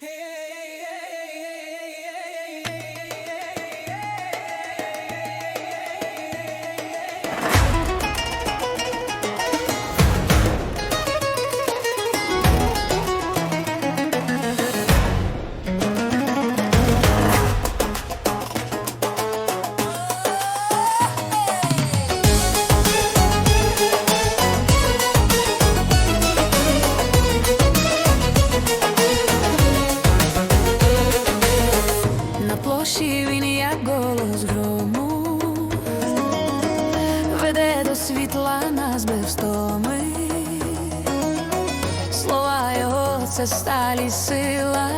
Hey, На площі він як голос грому веде до світла нас без втоми. Слова його це сталі сила,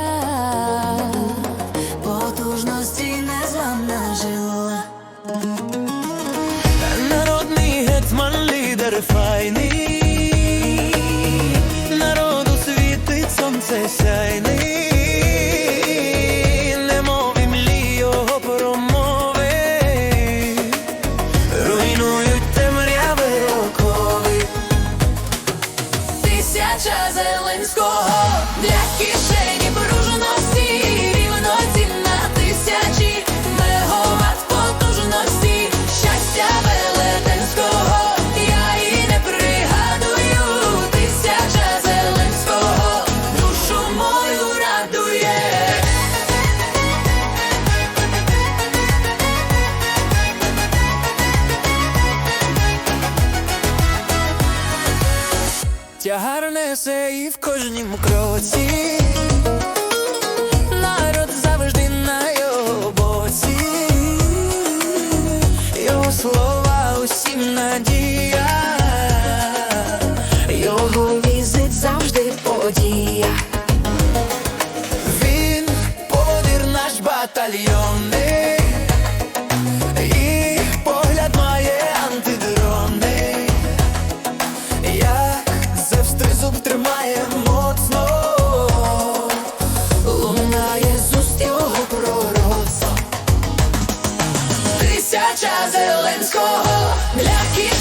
зеленського Тягар несе і в кожнім кроці, народ завжди на його боці, його слова усім надія, його Візит завжди подія. він поводир наш батальйонний, тримає моцно, лунає з уст його пророцтво. Тисяча зеленського для кишені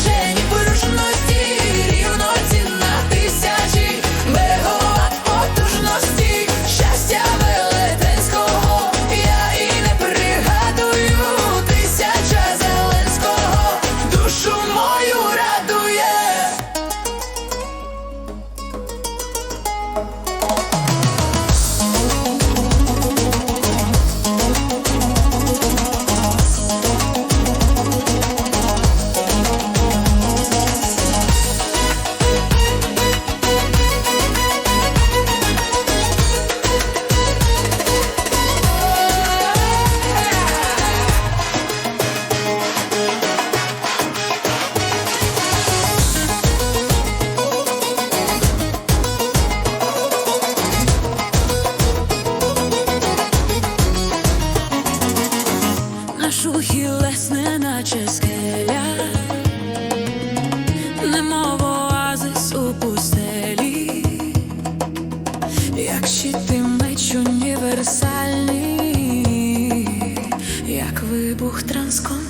універсальний, як вибух трансконтинентальний.